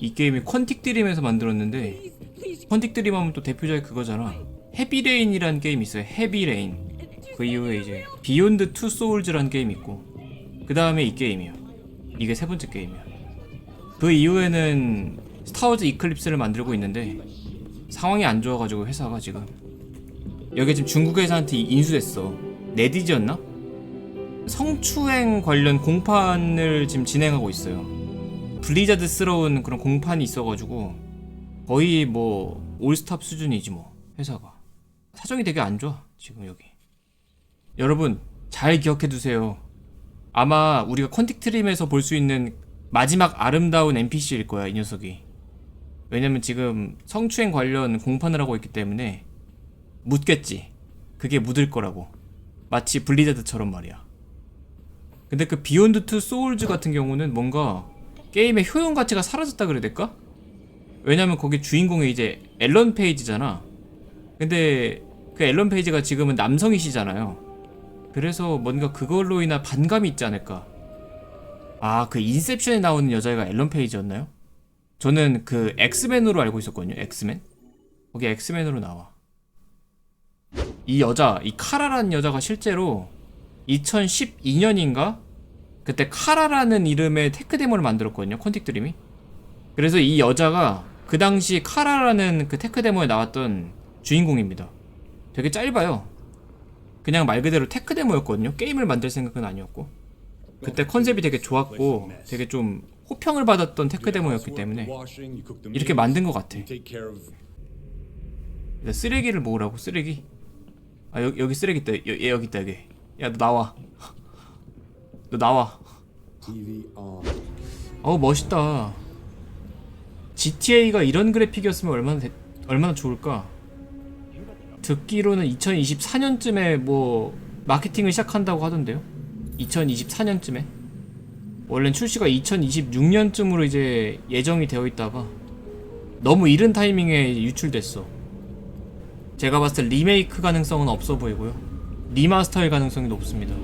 이 게임이 퀀틱 드림에서 만들었는데 퀀틱 드림 하면 또 대표작이 그거잖아. 헤비레인이라는 게임 있어요. 헤비레인 그 이후에 이제 비욘드 투 소울즈라는 게임 있고 그 다음에 이 게임이요. 이게 세 번째 게임이야. 그 이후에는 스타워즈 이클립스를 만들고 있는데 상황이 안 좋아가지고 회사가 지금 여기 지금 중국 회사한테 인수됐어. 네디지였나? 성추행 관련 공판을 지금 진행하고 있어요 블리자드스러운 그런 공판이 있어가지고 거의 뭐 올스탑 수준이지 뭐 회사가. 사정이 되게 안 좋아 지금 여기. 여러분 잘 기억해 두세요. 아마 우리가 컨틱 트림에서 볼 수 있는 마지막 아름다운 NPC일 거야 이 녀석이. 왜냐면 지금 성추행 관련 공판을 하고 있기 때문에 묻겠지. 그게 묻을 거라고. 마치 블리자드처럼 말이야. 근데 그 비욘드 투 소울즈 같은 경우는 뭔가 게임의 효용 가치가 사라졌다 그래야 될까? 왜냐면 거기 주인공이 이제 앨런 페이지잖아. 근데 그 앨런 페이지가 지금은 남성이시잖아요. 그래서 뭔가 그걸로 인한 반감이 있지 않을까. 아, 그 인셉션에 나오는 여자가 앨런 페이지였나요? 저는 그 엑스맨으로 알고 있었거든요. 엑스맨? 거기 엑스맨으로 나와. 이 여자, 이 카라라는 여자가 실제로 2012년인가? 그때 카라라는 이름의 테크 데모를 만들었거든요. 콘틱 드림이. 그래서 이 여자가 그 당시 카라라는 그 테크 데모에 나왔던 주인공입니다. 되게 짧아요. 그냥 말 그대로 테크 데모였거든요. 게임을 만들 생각은 아니었고. 그때 컨셉이 되게 좋았고 되게 좀 호평을 받았던 테크 데모였기 때문에 이렇게 만든 것 같아. 쓰레기를 모으라고 쓰레기. 아 여기 여기 쓰레기 있다. 여, 여기 있다 여기. 야 너 나와. 너 나와. 어우 멋있다. GTA가 이런 그래픽이었으면 얼마나 대- 얼마나 좋을까. 듣기로는 2024년쯤에 뭐 마케팅을 시작한다고 하던데요. 2024년쯤에. 원래는 출시가 2026년쯤으로 이제 예정이 되어 있다가 너무 이른 타이밍에 유출됐어. 제가 봤을 때 리메이크 가능성은 없어 보이고요. 리마스터의 가능성이 높습니다.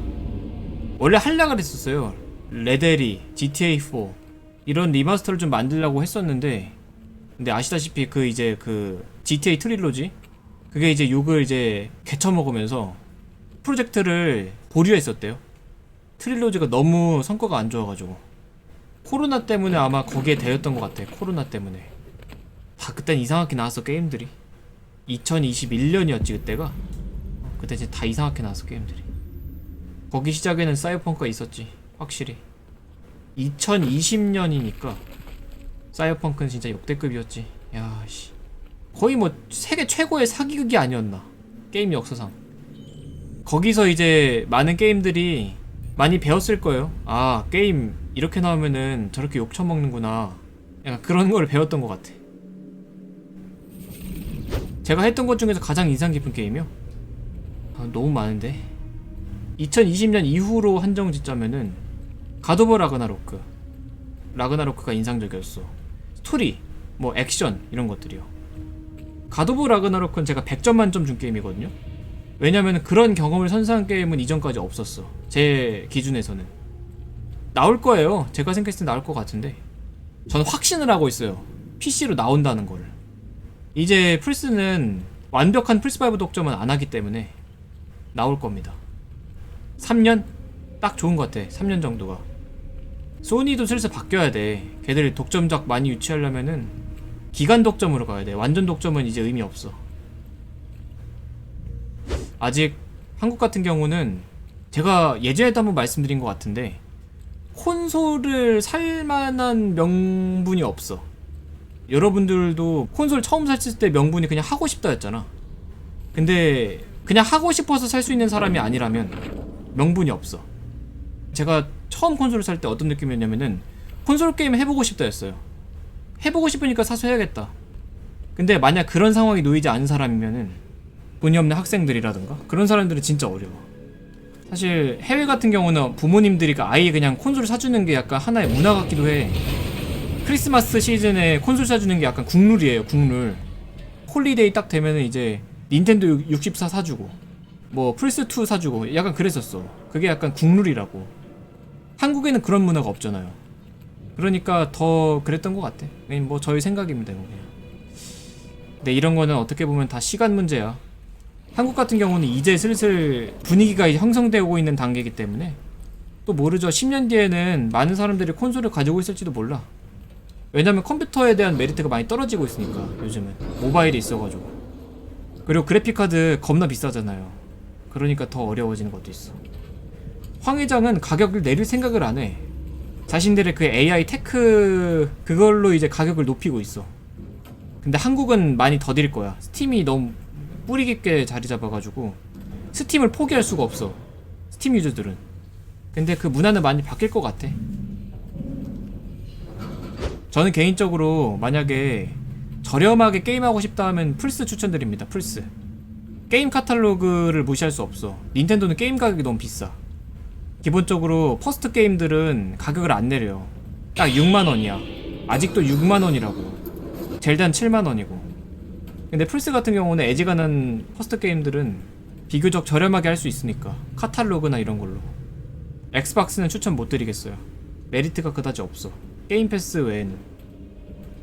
원래 할라 그랬었어요. 레데리, GTA4 이런 리마스터를 좀 만들려고 했었는데 근데 아시다시피 그 이제 그 GTA 트릴로지 그게 이제 욕을 이제 개쳐먹으면서 프로젝트를 보류했었대요. 트릴로지가 너무 성과가 안 좋아가지고 코로나 때문에 아마 거기에 대였던 것 같아. 코로나 때문에 다 그땐 이상하게 나왔어 게임들이. 2021년이었지 그때가. 그때 진짜 다 이상하게 나왔어 게임들이. 거기 시작에는 사이버펑크가 있었지 확실히. 2020년이니까 사이버펑크는 진짜 역대급이었지. 야씨. 거의 뭐 세계 최고의 사기극이 아니었나 게임 역사상. 거기서 이제 많은 게임들이 많이 배웠을 거예요. 아 게임 이렇게 나오면은 저렇게 욕 처먹는구나. 약간 그런 걸 배웠던 것 같아. 제가 했던 것 중에서 가장 인상 깊은 게임이요? 아, 너무 많은데 2020년 이후로 한정 짓자면은 가도버 라그나로크 라그나로크가 인상적이었어. 스토리 뭐 액션 이런 것들이요. 가도버 라그나로크는 제가 100점 만점 준 게임이거든요. 왜냐면 그런 경험을 선사한 게임은 이전까지 없었어. 제 기준에서는. 나올 거예요. 제가 생각했을 때 나올 것 같은데. 저는 확신을 하고 있어요. PC로 나온다는 걸 이제 플스는 완벽한 플스5 독점은 안 하기 때문에 나올 겁니다 3년? 딱 좋은 것 같아. 3년 정도가. 소니도 슬슬 바뀌어야 돼. 걔들이 독점작 많이 유치하려면은 기간 독점으로 가야 돼. 완전 독점은 이제 의미 없어. 아직 한국 같은 경우는 제가 예전에도 한번 말씀드린 것 같은데 콘솔을 살 만한 명분이 없어. 여러분들도 콘솔 처음 샀을 때 명분이 그냥 하고 싶다였잖아. 근데 그냥 하고 싶어서 살 수 있는 사람이 아니라면 명분이 없어. 제가 처음 콘솔을 살 때 어떤 느낌이었냐면은 콘솔 게임 해보고 싶다였어요. 해보고 싶으니까 사서 해야겠다. 근데 만약 그런 상황이 놓이지 않은 사람이면은 돈이 없는 학생들이라든가 그런 사람들은 진짜 어려워. 사실 해외 같은 경우는 부모님들이 아예 그냥 콘솔 사주는 게 약간 하나의 문화 같기도 해. 크리스마스 시즌에 콘솔 사주는 게 약간 국룰이에요, 국룰. 홀리데이 딱 되면은 이제 닌텐도 64 사주고 뭐 플스2 사주고 약간 그랬었어 그게 약간 국룰이라고 한국에는 그런 문화가 없잖아요 그러니까 더 그랬던 것 같아. 뭐 저희 생각입니다, 이거 그냥. 근데 이런 거는 어떻게 보면 다 시간 문제야. 한국 같은 경우는 이제 슬슬 분위기가 형성되고 있는 단계이기 때문에 또 모르죠. 10년 뒤에는 많은 사람들이 콘솔을 가지고 있을지도 몰라. 왜냐면 컴퓨터에 대한 메리트가 많이 떨어지고 있으니까 요즘은 모바일이 있어가지고 그리고 그래픽카드 겁나 비싸잖아요. 그러니까 더 어려워지는 것도 있어. 황 회장은 가격을 내릴 생각을 안 해. 자신들의 그 AI 테크 그걸로 이제 가격을 높이고 있어. 근데 한국은 많이 더딜 거야. 스팀이 너무 뿌리 깊게 자리 잡아가지고 스팀을 포기할 수가 없어. 스팀 유저들은. 근데 그 문화는 많이 바뀔 것 같아. 저는 개인적으로 만약에 저렴하게 게임하고 싶다 하면 플스 추천드립니다. 플스. 게임 카탈로그를 무시할 수 없어. 닌텐도는 게임 가격이 너무 비싸. 기본적으로 퍼스트 게임들은 가격을 안 내려. 딱 6만 원이야. 아직도 6만 원이라고. 젤단 7만 원이고. 근데 플스 같은 경우는 애지간한 퍼스트 게임들은 비교적 저렴하게 할 수 있으니까 카탈로그나 이런 걸로. 엑스박스는 추천 못 드리겠어요. 메리트가 그다지 없어. 게임 패스 외에는.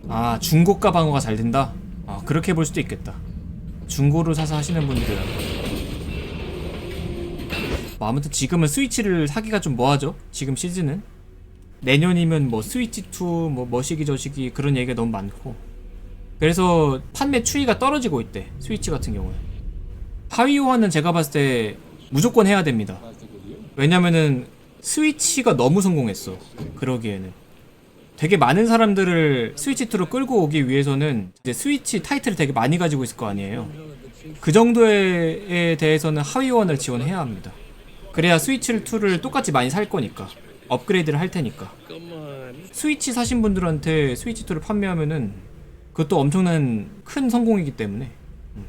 아 중고가 방어가 잘 된다. 아 그렇게 볼 수도 있겠다. 중고로 사서 하시는 분들은 뭐 아무튼 지금은 스위치를 사기가 좀 뭐하죠? 지금 시즌은? 내년이면 뭐 스위치 2, 뭐 머시기 저시기 그런 얘기가 너무 많고. 그래서 판매 추이가 떨어지고 있대 스위치 같은 경우에. 하위 호환은 제가 봤을 때 무조건 해야 됩니다. 왜냐면은 스위치가 너무 성공했어 그러기에는 되게 많은 사람들을 스위치 2로 끌고 오기 위해서는 이제 스위치 타이틀을 되게 많이 가지고 있을 거 아니에요. 그 정도에 대해서는 하위원을 지원해야 합니다. 그래야 스위치 2를 똑같이 많이 살 거니까 업그레이드를 할 테니까. 스위치 사신 분들한테 스위치 2를 판매하면은 그것도 엄청난 큰 성공이기 때문에. 음.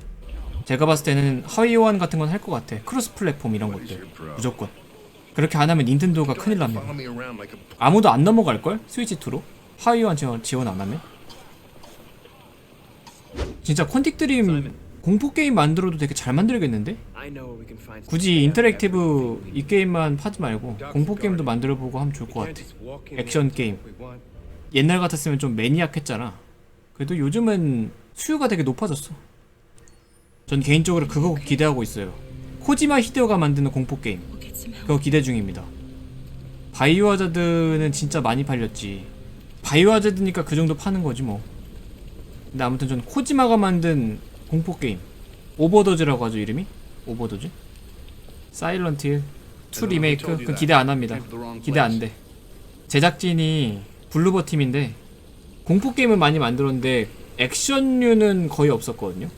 제가 봤을 때는 하위원 같은 건 할 것 같아. 크로스 플랫폼 이런 것들. 무조건 그렇게 안 하면 닌텐도가 큰일 납니다 아무도 안 넘어갈걸? 스위치 2로? 하위원 지원, 지원 안 하면? 진짜 콘틱 드림 공포 게임 만들어도 되게 잘 만들겠는데? 굳이 인터랙티브 이 게임만 파지 말고 공포 게임도 만들어보고 하면 좋을 것 같아. 액션 게임. 옛날 같았으면 좀 매니악했잖아. 그래도 요즘은 수요가 되게 높아졌어. 전 개인적으로 그거 기대하고 있어요. 코지마 히데오가 만드는 공포 게임. 그거 기대 중입니다. 바이오 하자드는 진짜 많이 팔렸지. 바이오 하자드니까 그 정도 파는 거지 뭐. 근데 아무튼 전 코지마가 만든 공포 게임 오버도즈라고 하죠 이름이? 오버도즈? 사일런트 힐 2 리메이크 그 기대 안 합니다. 기대 안 돼. 제작진이 블루버 팀인데 공포 게임은 많이 만들었는데 액션류는 거의 없었거든요.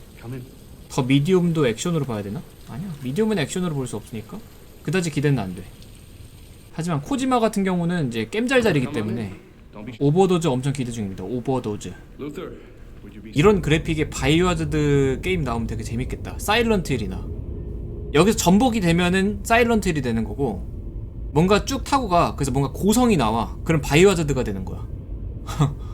더 미디움도 액션으로 봐야 되나? 아니야. 미디움은 액션으로 볼 수 없으니까 그다지 기대는 안 돼. 하지만 코지마 같은 경우는 이제 겜잘잘이기 때문에 오버도즈 엄청 기대 중입니다. 오버도즈. 이런 그래픽의 바이오하자드 게임 나오면 되게 재밌겠다. 사일런트 힐이나. 여기서 전복이 되면은 사일런트 힐이 되는 거고 뭔가 쭉 타고 가. 그래서 뭔가 고성이 나와. 그럼 바이오하자드가 되는 거야.